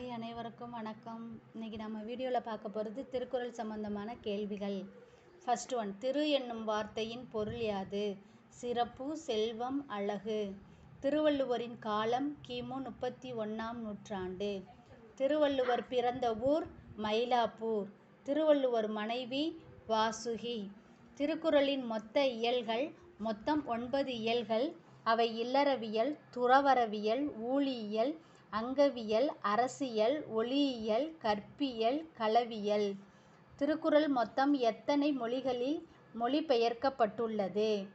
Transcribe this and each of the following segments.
Hi அனைவருக்கும் வணக்கம். இன்றைக்கி நம்ம வீடியோவில் பார்க்க போகிறது திருக்குறள் சம்பந்தமான கேள்விகள். ஃபஸ்ட் ஒன் திரு என்னும் வார்த்தையின் பொருள் யாது? சிறப்பு செல்வம் அழகு. திருவள்ளுவரின் காலம் கிமு முப்பத்தி ஒன்றாம் நூற்றாண்டு. திருவள்ளுவர் பிறந்த ஊர் மயிலாப்பூர். திருவள்ளுவர் மனைவி வாசுகி. திருக்குறளின் மொத்த இயல்கள் மொத்தம் ஒன்பது இயல்கள். அவை இல்லறவியல் துறவறவியல் ஊழியியல் அங்கவியல் அரசியல் ஒளியியல் கற்பியல் களவியல். திருக்குறள் மொத்தம் எத்தனை மொழிகளில் மொழிபெயர்க்கப்பட்டுள்ளது?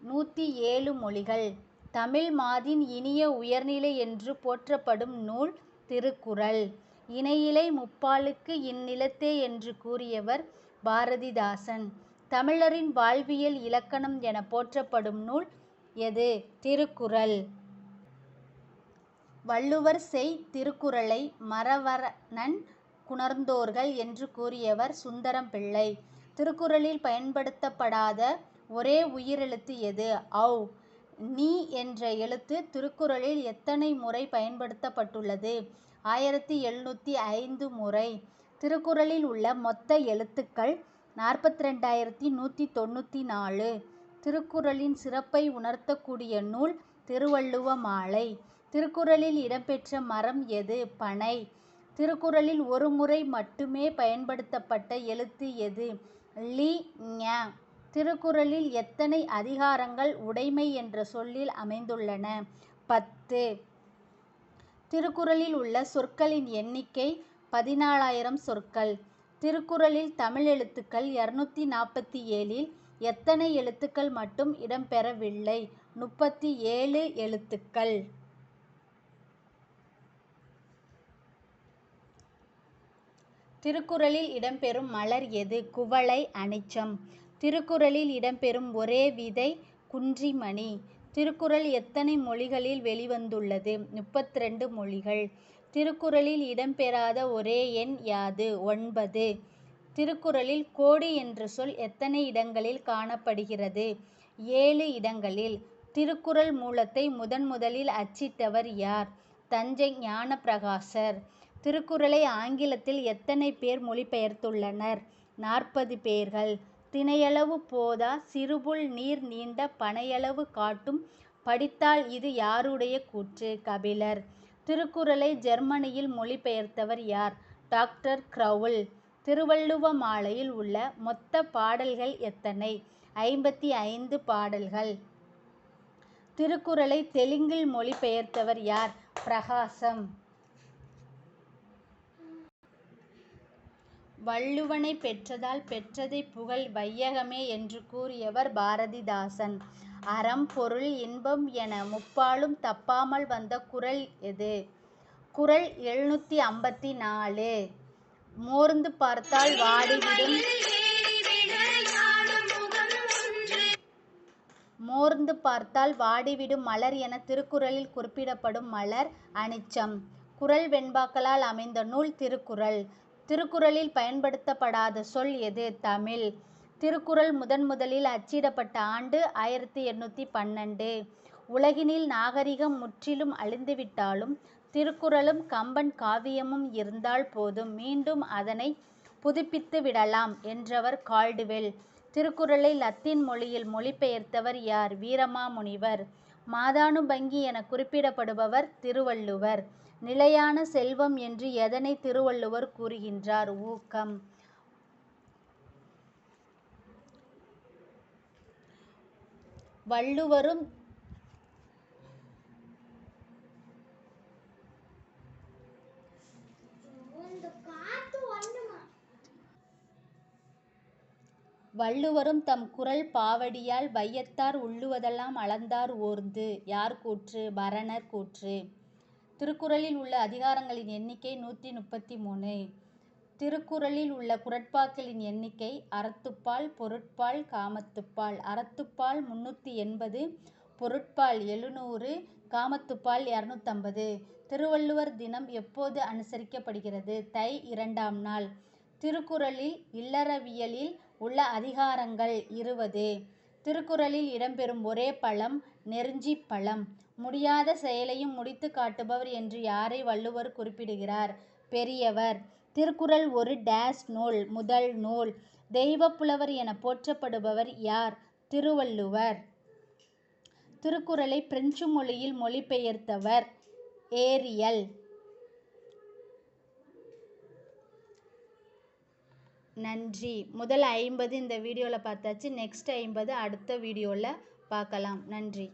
நூற்றி ஏழு மொழிகள். தமிழ் மாதின் இனிய உயர்நிலை என்று போற்றப்படும் நூல் திருக்குறள். இணையிலை முப்பாலுக்கு இந்நிலத்தே என்று கூறியவர் பாரதிதாசன். தமிழரின் வாழ்வியல் இலக்கணம் என போற்றப்படும் நூல் எது? திருக்குறள். வள்ளுவர் செய் திருக்குறளை மறவரனன் குணர்ந்தோர்கள் என்று கூறியவர் சுந்தரம் பிள்ளை திருக்குறளில் பயன்படுத்தப்படாத ஒரே உயிரெழுத்து எது? ஔ. நீ என்ற எழுத்து திருக்குறளில் எத்தனை முறை பயன்படுத்தப்பட்டுள்ளது? ஆயிரத்தி எழுநூற்றி ஐந்து முறை. திருக்குறளில் உள்ள மொத்த எழுத்துக்கள் நாற்பத்தி ரெண்டாயிரத்தி நூற்றி தொண்ணூற்றி நாலு. திருக்குறளின் சிறப்பை உணர்த்தக்கூடிய நூல் திருவள்ளுவ மாலை. திருக்குறளில் இடம்பெற்ற மரம் எது? பனை. திருக்குறளில் ஒரு முறை மட்டுமே பயன்படுத்தப்பட்ட எழுத்து எது? லி ஞ. திருக்குறளில் எத்தனை அதிகாரங்கள் உடைமை என்ற சொல்லில் அமைந்துள்ளன? பத்து. திருக்குறளில் உள்ள சொற்களின் எண்ணிக்கை பதினாலாயிரம் சொற்கள். திருக்குறளில் தமிழ் எழுத்துக்கள் இரநூத்தி நாற்பத்தி ஏழில் எத்தனை எழுத்துக்கள் மட்டும் இடம்பெறவில்லை? முப்பத்தி ஏழு எழுத்துக்கள். திருக்குறளில் இடம்பெறும் மலர் எது? குவளை அனிச்சம். திருக்குறளில் இடம்பெறும் ஒரே விதை குன்றிமணி. திருக்குறள் எத்தனை மொழிகளில் வெளிவந்துள்ளது? முப்பத்தி ரெண்டு மொழிகள். திருக்குறளில் இடம்பெறாத ஒரே எண் யாது? ஒன்பது. திருக்குறளில் கோடி என்ற சொல் எத்தனை இடங்களில் காணப்படுகிறது? ஏழு இடங்களில். திருக்குறள் மூலத்தை முதன் முதலில் அச்சிட்டவர் யார்? தஞ்சை ஞானப்பிரகாசர். திருக்குறளை ஆங்கிலத்தில் எத்தனை பேர் மொழிபெயர்த்துள்ளனர்? நாற்பது பேர்கள். தினையளவு போதா? சிறுபுல் நீர் நீண்ட பனையளவு காட்டும். படித்தால் இது யாருடைய கூற்று? கபிலர். திருக்குறளை ஜெர்மனியில் மொழிபெயர்த்தவர் யார்? Doctor Graul. திருவள்ளுவ மாலையில் உள்ள மொத்த பாடல்கள் எத்தனை? ஐம்பத்தி ஐந்து பாடல்கள். திருக்குறளை தெலுங்கில் மொழிபெயர்த்தவர் யார்? பிரகாசம். வள்ளுவனை பெற்றதால் பெற்றதை புகழ் வையகமே என்று கூறியவர் பாரதிதாசன். அறம் பொருள் இன்பம் என முப்பாலும் தப்பாமல் வந்த குறள் எது? குறள் எழுநூற்றி ஐம்பத்தி நாலு. மோர்ந்து பார்த்தால் வாடிவிடும் மோர்ந்து பார்த்தால் வாடிவிடும் மலர் என திருக்குறளில் குறிப்பிடப்படும் மலர் அனிச்சம். குறள் வெண்பாக்களால் அமைந்த நூல் திருக்குறள். திருக்குறளில் பயன்படுத்தப்படாத சொல் எது? தமிழ். திருக்குறள் முதன் முதலில் அச்சிடப்பட்ட ஆண்டு ஆயிரத்தி எண்ணூற்றி பன்னெண்டு. உலகினில் நாகரிகம் முற்றிலும் அழிந்துவிட்டாலும் திருக்குறளும் கம்பன் காவியமும் இருந்தால் போதும். மீண்டும் அதனை புதுப்பித்து விடலாம் என்றவர் கால்டுவெல். திருக்குறளை லத்தீன் மொழியில் மொழிபெயர்த்தவர் யார்? வீரமாமுனிவர். மாதானுபங்கி என குறிப்பிடப்படுபவர் திருவள்ளுவர். நிலையான செல்வம் என்று எதனை திருவள்ளுவர் கூறுகின்றார்? ஊக்கம். வள்ளுவரும் வள்ளுவரும் தம் குறள் பாவடியால் வையத்தார் உள்ளுவதெல்லாம் அளந்தார் ஓர்ந்து. யார் கூற்று? பரணர் கூற்று. திருக்குறளில் உள்ள அதிகாரங்களின் எண்ணிக்கை நூற்றி முப்பத்தி மூணு திருக்குறளில் உள்ள குரட்பாக்களின் எண்ணிக்கை அறத்துப்பால் பொருட்பால் காமத்துப்பால். அறத்துப்பால் முன்னூற்றி எண்பது பொருட்பால் எழுநூறு காமத்துப்பால் இரநூத்தம்பது. திருவள்ளுவர் தினம் எப்போது அனுசரிக்கப்படுகிறது? தை இரண்டாம் நாள். திருக்குறளில் இல்லறவியலில் உள்ள அதிகாரங்கள் இருபது. திருக்குறளில் இடம்பெறும் ஒரே பழம் நெருஞ்சி பழம். முடியாத செயலையும் முடித்து காட்டுபவர் என்று யாரை வள்ளுவர் குறிப்பிடுகிறார்? பெரியவர். திருக்குறள் ஒரு டேஸ் நூல் முதல் நூல். தெய்வப்புலவர் என போற்றப்படுபவர் யார்? திருவள்ளுவர். திருக்குறளை பிரெஞ்சு மொழியில் மொழிபெயர்த்தவர் ஏரியல். நன்றி. முதல் ஐம்பது இந்த வீடியோவில் பார்த்தாச்சு. நெக்ஸ்ட் ஐம்பது அடுத்த வீடியோவில் பார்க்கலாம். நன்றி.